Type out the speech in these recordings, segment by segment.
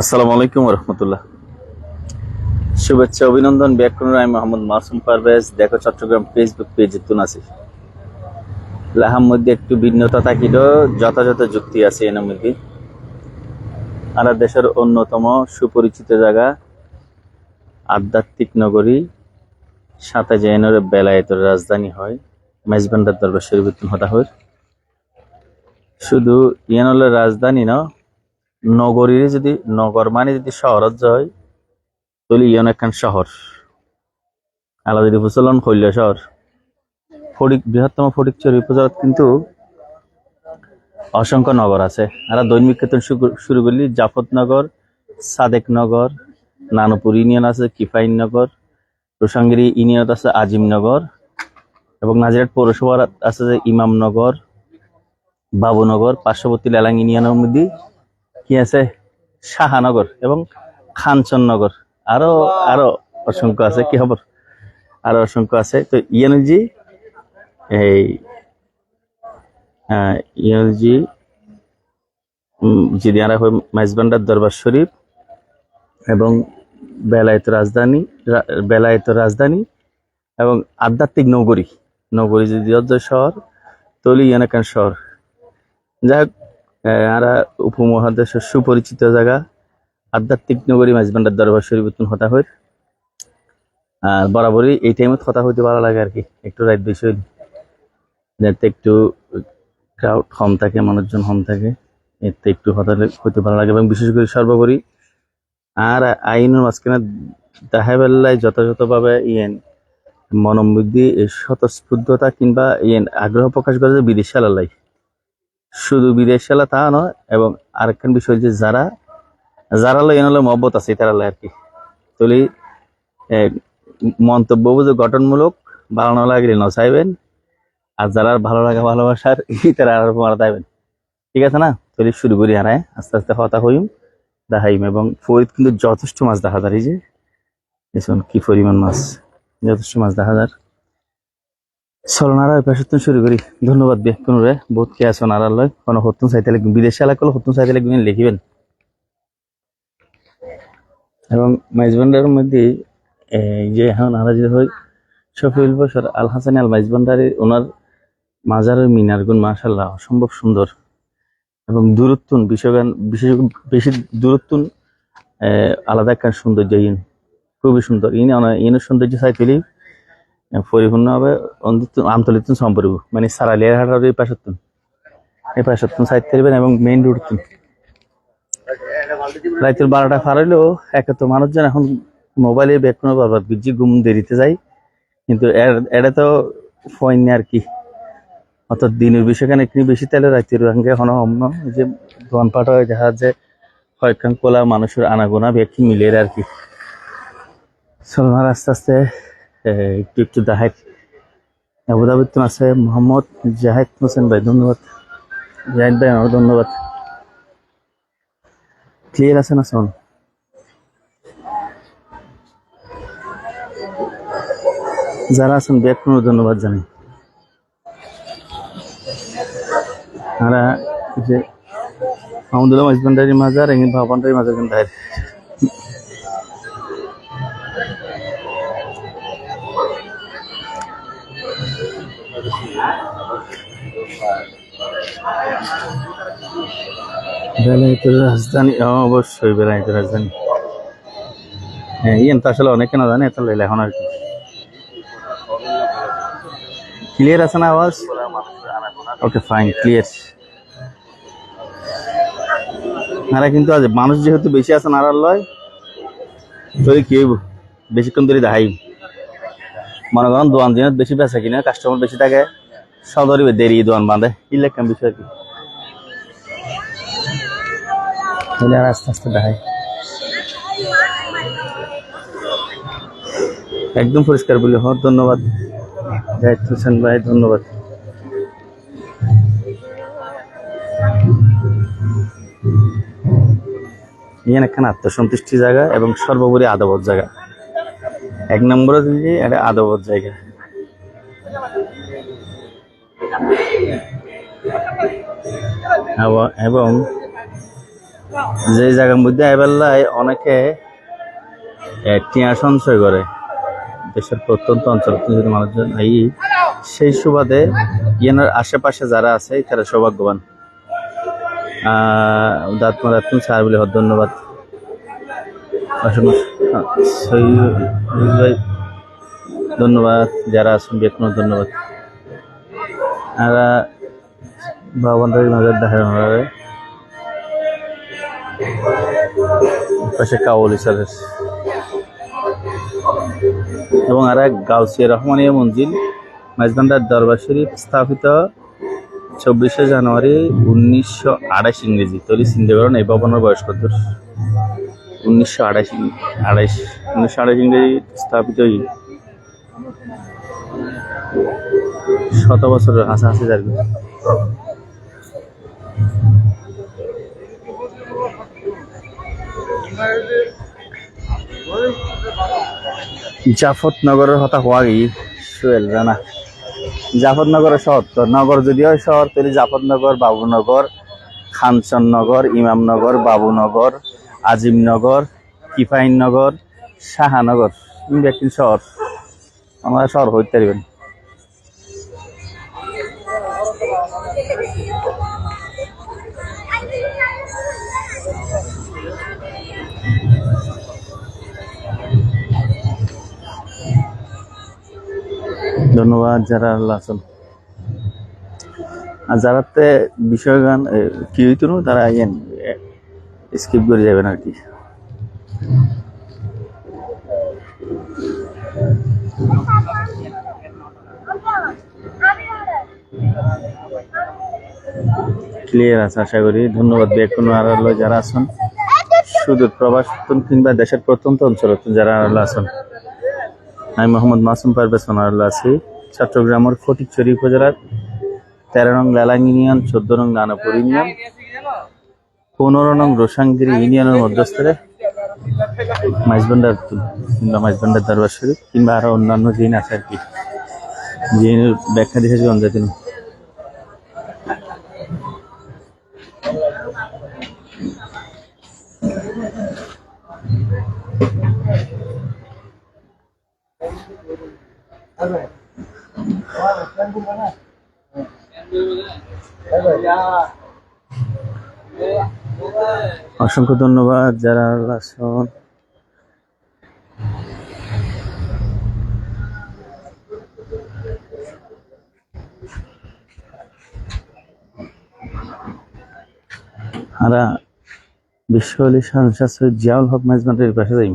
আসসালামু আলাইকুম রহমতুল্লাহ শুভেচ্ছা, অভিনন্দন ব্যাকুন রায় মোহাম্মদ মাসুম পারভেজ। দেখো চট্টগ্রাম ফেসবুক পেজে তুনাসি লাহার মধ্যে একটু ভিন্নতা থাকিলেও যথাযথ যুক্তি আছে এর মধ্যে। আর দেশের অন্যতম সুপরিচিত জায়গা, আধ্যাত্মিক নগরী সাথে জৈনের বেলায়েতের রাজধানী হয় মেজবান্ডার দরবার শরীফুদ্দিন হতা হয় শুধু ইয়ানলের রাজধানী না নগরীর যদি, নগর মানে যদি শহরত যায়, তাহলে ইয়ন একখান শহর। আলাদা উপচলন কইল শহর। ফটিক বৃহত্তম ফটিকচুরি উপজেলাত কিন্তু অসংখ্য নগর আছে। আর দৈনিক ক্ষেত্রে শুরু করলি জাফতনগর সাদেক নগর, নানপুর ইউনিয়ন আছে, কিফাইন নগর, প্রসঙ্গিরি ইউনিয়ন আছে আজিমনগর এবং নাজিরাট পৌরসভার আছে যে ইমামনগর বাবুনগর পার্শ্ববর্তী লেলাং ইউনিয়নের মধ্যে কি আছে? শাহানগর এবং খানচননগর। আরও আরও অসংখ্য আছে, কি খবর? আরও অসংখ্য আছে। তো ইএনজি এই ইএনজি যদি আরা হয় মাইজবান্ডার দরবার শরীফ এবং বেলায়েত রাজধানী বেলায়েত রাজধানী এবং আধ্যাত্মিক নগরী নগরী যদি শহর তলি এনাকান শহর। যাই হোক আরা উপমহাদেশের সুপরিচিত জায়গা আধ্যাত্মিক নগরী মাঝবান্ডার দরবার শরীফুদ্দিন হতা হয় আর বরাবরই এই টাইমে কথা হইতে ভালো লাগে আর কি, একটু রাত বেশি যাতে একটু ক্রাউড কম থাকে, মানুষজন কম থাকে, এতে একটু হতা হইতে ভালো লাগে এবং বিশেষ করে সর্বোপরি আর আইনের মাঝখানে দেখা বেলায় যথাযথভাবে ইয়েন মনোবৃদ্ধি স্বতঃস্ফূর্ততা কিংবা ইয়েন আগ্রহ প্রকাশ করে বিদেশ চালালাই শুধু বিদেশ চালা তা নয়, এবং আরেকখান বিষয় যে যারা যারা লয় এনলে মহব্বত আছে, তারা লয় আর কি। তলি মন্তব্য বুঝে গঠনমূলক ভালো না লাগলে ন চাইবেন আর যারা ভালো লাগে, ভালোবাসার, তারা আর মারা চাইবেন ঠিক আছে না? তলি শুরু করি হারায় আস্তে আস্তে হতা হইম, দেখাইম, এবং ফরিদ কিন্তু যথেষ্ট মাছ দেখা যায় যে, দেখুন কি পরিমাণ মাছ, যথেষ্ট মাছ দেখা যায় চলনারা ওই পাশে শুরু করি। ধন্যবাদ ব্যক্তি রে বহুত কে আছো নারার লয়। কোনো হতুন চাইতে লাগবে বিদেশে এলাকা হতুন চাইতে লাগবে লিখিবেন। এবং মাইজবান্ডারের মধ্যে যে এখন আরা যে হয়, শফিউল বসর আল হাসান আল মাইজবান্ডারি ওনার মাজারের মিনার গুণ মাশাল্লাহ অসম্ভব সুন্দর এবং দূরত্বন বিষয়গান বিশেষ বেশি দূরত্বন আলাদা একটা সৌন্দর্য ইন খুবই সুন্দর। ইন ইনের সৌন্দর্য চাইতেলেই পরিপূর্ণভাবে আমতলিত সম্পর্ক মানে সারালিয়ার হাটার এই পাশত্তন এই পাশত্তন সাইড করবেন এবং মেইন রোড রাতের বারোটা পার হইলেও একে তো মানুষজন এখন মোবাইলে ব্যাক কোনো বুঝছি, ঘুম দেরিতে যাই কিন্তু এটা তো ফোন আর কি। অত দিনের বিষয়খানে একটু বেশি তাহলে রাতের সঙ্গে এখনও এই যে দোয়ান পাট হয়, দেখা যাচ্ছে কয়েকখান কোলা মানুষের আনাগোনা ব্যক্তি মিলে আর কি। চলনার আস্তে আস্তে একটু একটু দেখাই আবুধাবির আছে মোহাম্মদ জাহেদ হোসেন ভাই, ধন্যবাদ। জাহেদ ভাই আমার ধন্যবাদ। ক্লিয়ার আছে না শোন যারা আছেন ব্যাকুণ ধন্যবাদ জানাই। এই যে মাহমুদুল্লাহ মাইজবান্ডারি মাজার, এঙ্গিন ভাবান্ডারি মাজার কিন্তু বেলায়েতের রাজধানী? ও, অবশ্যই বেলায়েতের রাজধানী। হ্যাঁ ইয়েন তো আসলে জানে তাহলে এখন আর কি। ক্লিয়ার আছে না আওয়াজ? ওকে ফাইন ক্লিয়ার নারা কিন্তু আজ মানুষ যেহেতু বেশি আছে নারার লয় তো কি হইব? বেশিক্ষণ ধরে দেখাই। মনে করেন দোয়ান দিনের বেশি বেচা কিনা কাস্টমার বেশি থাকে সদরি দেরি দোয়ান বাঁধে। ইলেকট্রাম বিষয় কি। তাহলে আর আস্তে আস্তে দেখাই। একদম পরিষ্কার বলি হ্যাঁ ধন্যবাদ। জাহিদ হোসেন ভাই, ধন্যবাদ। এখানে একখানে আত্মসন্তুষ্টি জায়গা এবং সর্বোপরি আদবত জায়গা। এক নম্বরে এটা আদবত জায়গা। এবং যে জায়গার মধ্যে আইবেলায় অনেকে টিয়া সঞ্চয় করে। দেশের প্রত্যন্ত অঞ্চল মানুষজন এই সেই সুবাদে ইয়ানের আশেপাশে যারা আছে তারা সৌভাগ্যবান। আহ, দাঁত মারাতুন স্যার বলে ধন্যবাদ ধন্যবাদ। যারা আছেন বেতন ধন্যবাদ। আর মাঝে দেখা পাশে কাউল ইসারের এবং আর এক গাউসিয়া রহমানিয়া মঞ্জিল মাইজবান্ডার দরবার শরীফ স্থাপিত চব্বিশে জানুয়ারি উনিশশো আঠাশ ইংরেজি। তৈরি চিন্তা করেন এই ভবনের বয়স কত? উনিশশো আঠাশ আঠাইশ উনিশশো আঠাশ ইংরেজি স্থাপিত শত বছরের হাসাহাসি যার জাফরনগরের কথা হওয়া গিয়ে সোহেল রানা। জাফরনগরের শহর তো। নগর যদি হয় শহর তাহলে জাফরনগর বাবুনগর, খানচননগর, ইমামনগর, বাবুনগর, আজিমনগর, কিফাইননগর, শাহানগর। একটি শহর। আমরা শহর হইতে পারবেন। ধন্যবাদ, যারা আল্লাহ আছেন আর যারাতে বিষয় গান কি হইতো তারা আইয়েন স্কিপ করে যাবেন আর কি। ক্লিয়ার আছে আশা করি। ধন্যবাদ বেকুন আল্লাহ যারা আছেন। সুদূর প্রবাস কিংবা দেশের প্রত্যন্ত অঞ্চল যারা আল্লাহ আছেন। আমি মোহাম্মদ মাসুম পারভেজ সোনারুল্লাহ আছি। চট্টগ্রামের ফটিকছড়ি উপজেলার তেরো নং লালাং ইউনিয়ন, চোদ্দ নং নানাপুর ইউনিয়ন, পনেরো নং রোসাংগিরি ইউনিয়নের মধ্যস্থলে মাইজবান্ডার কিংবা মাইজবান্ডার দরবার শরীফ, কিংবা আরও অন্যান্য জিন আছে আর কি জিনের ব্যাখ্যা দিয়েছে অঞ্জাতিন অসংখ্য ধন্যবাদ, যারা আছেন। আমরা বিশ্ব জিয়াউল হক মাইজমান্ডের পাশে যাই।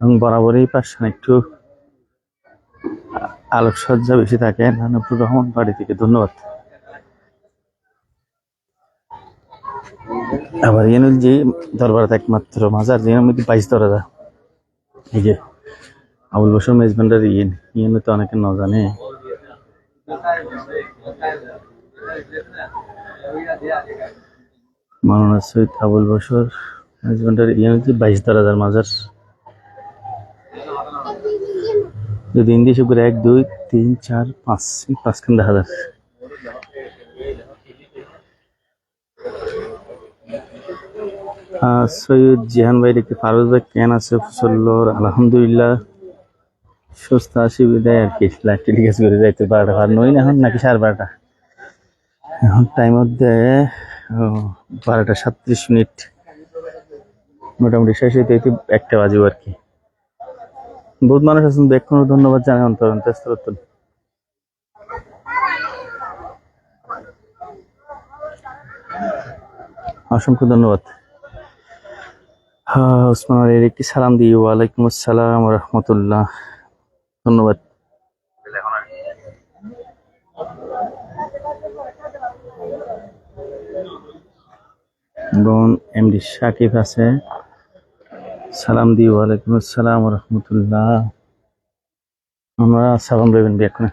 এবং বরাবরই পাশে একটু আলোকসজ্জা বেশি থাকে নানপুর রহমান বাড়ি থেকে ধন্যবাদ। আবার এনুল যে দরবারত একমাত্র মাজার যে বাইশ দরজা। এই যে আবুল বসর মেজবান্ডার ইয়েন ইয়েন তো অনেকে ন জানে। মাওলানা আবুল বসর মেজবান্ডার ইয়েন হচ্ছে বাইশ দরজার মাজার। যদি ইংলিশ করে এক, দুই, তিন, চার, পাঁচ পাঁচখান দেখা যাচ্ছে। সৈয়দ জিহান ভাই দেখতে ফারুজ ভাই কেন আছে? ফসল্লর আলহামদুলিল্লাহ। সুস্থ আছি বিদায় আর কি। লাইফটি আছে করে যাইতে বারোটা ভার নই না এখন, নাকি সাড়ে বারোটা? এখন টাইম মধ্যে বারোটা সাতত্রিশ মিনিট। মোটামুটি শেষ হইতে একটা বাজিব আর কি। বহুত মানুষ আছেন দেখুন ধন্যবাদ জানাই অন্তর অসংখ্য ধন্যবাদ। হ্যাঁ ওসমান আলীর একটি সালাম দিই। ওয়ালাইকুম আসসালাম রহমতুল্লাহ। ধন্যবাদ। এবং এমডি সাকিব আছে। সালাম দিই, ওয়ালাইকুম আসসালাম রহমতুল্লাহ আমরা সালাম দেবেন এখন।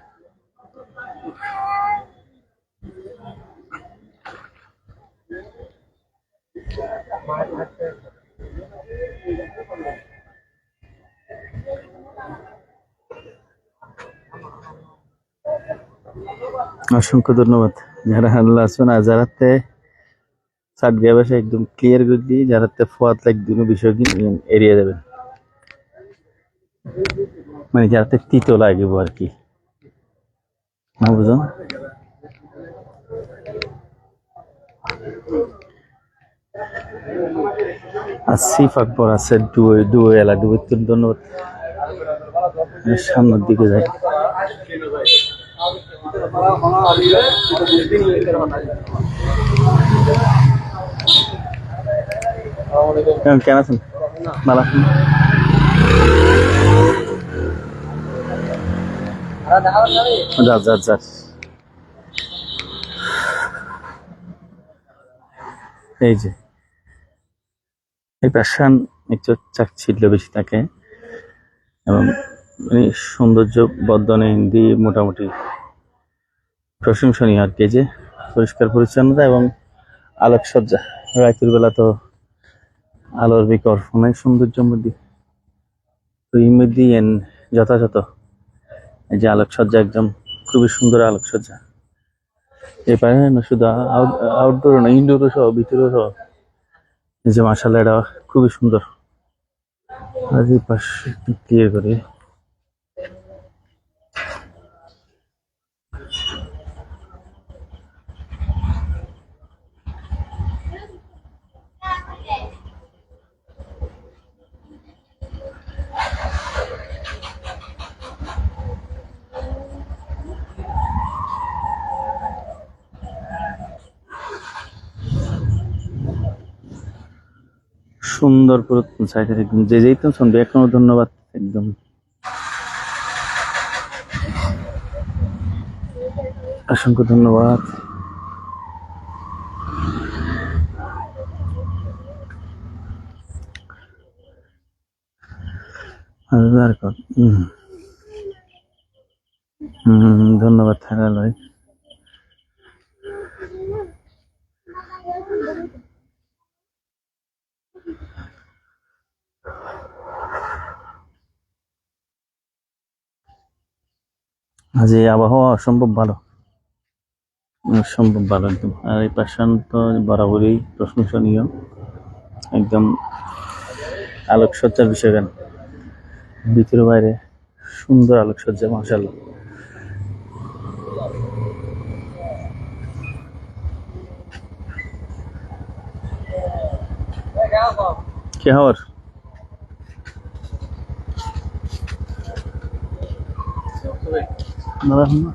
অসংখ্য ধন্যবাদ। যারা আল্লাহ আছেন আর যারাতে চাট গিয়ে বসে একদম ক্লিয়ার করে দিয়ে যাতে ফোয়াত একদম বিষয় এড়িয়ে যাবেন মানে যাতে তিতো লাগিব আর কি। না বুঝো আসিফ আকবর আছে, ডুয়ে ডুয়ে এলা, ডুয়ে, ধন্যবাদ। সামনের দিকে যাই। কেমন আছেন? ভালো যা যা এই যে। এই প্যাশান একটু চাকচিল্য বেশি থাকে এবং মানে সৌন্দর্য বর্ধনে হিন্দি মোটামুটি প্রশংসনীয় আর কি যে পরিষ্কার পরিচ্ছন্নতা এবং আলোকসজ্জা। রাতের বেলা তো আলোর বিকর, অনেক সৌন্দর্যের মধ্যে। এর মধ্যে এন- যথাযথ। এই যে আলোকসজ্জা একদম খুবই সুন্দর আলোকসজ্জা। এই পারে না শুধু আউটডোর না ইনডোরও সহ, ভিতরেও সহ। এই যে মাসাল এটা খুবই সুন্দর। আর এই পাশে ক্লিয়ার করে সুন্দর করে সাইডে একদম যে যেই তো শুনবে এখনও ধন্যবাদ একদম। অসংখ্য ধন্যবাদ। ধন্যবাদ থাকালয় আজ এই আবহাওয়া অসম্ভব ভালো। অসম্ভব ভালো একদম। আর এই তো বরাবরই প্রশংসনীয়। একদম আলোকসজ্জার বিষয় কেন? ভিতরে বাইরে সুন্দর আলোকসজ্জা মাসাল্লাহ কি খবর? ভালো আছেন না?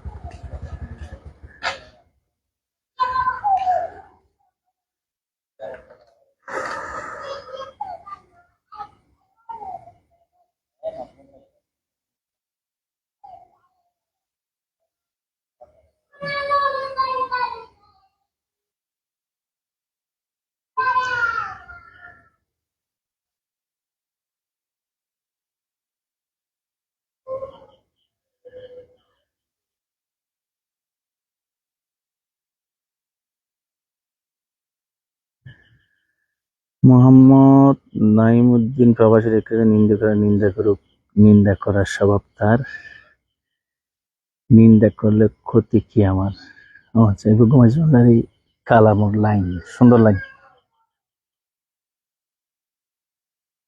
মোহাম্মদ নাইমুদ্দিন প্রবাসী রেখে নিন্দা করে নিন্দা করুক, নিন্দা করার স্বভাব তার। নিন্দা করলে ক্ষতি কি আমার? আচ্ছা এবার ঘুমাইছিলাম এই কালামোর লাইন, সুন্দর লাইন।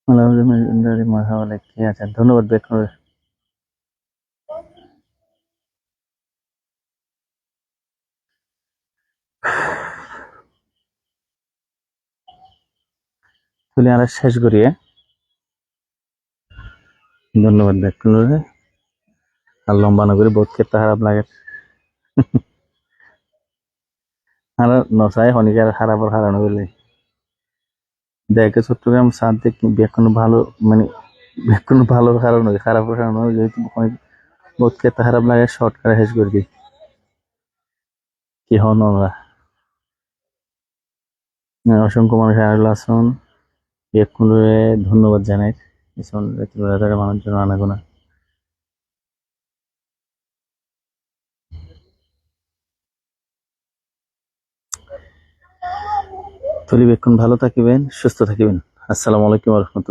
বলে কি আছে ধন্যবাদ বেকুন তুলে আর শেষ করি হ্যাঁ? ধন্যবাদ বেকুন আর লম্বা না করে বোধ খেতে খারাপ লাগে। আর নসাই হনিকার খারাপর হারানো বলে। দেখে চট্টগ্রাম সাদ্দিক বেকুন ভালো মানে বেকুন ভালো কারণ খারাপ কারণ যেহেতু বোধ খেতে খারাপ লাগে শর্ট করে শেষ করে দিই কি হন হ্যাঁ, অসংখ্য মানুষ আসন। বেকুন ধন্যবাদ জানাই। মানুষ জন্য আনাগোনা। তলিবেক্ষণ ভালো থাকিবেন সুস্থ থাকিবেন। আসসালামু আলাইকুম রহমতুল্লাহ।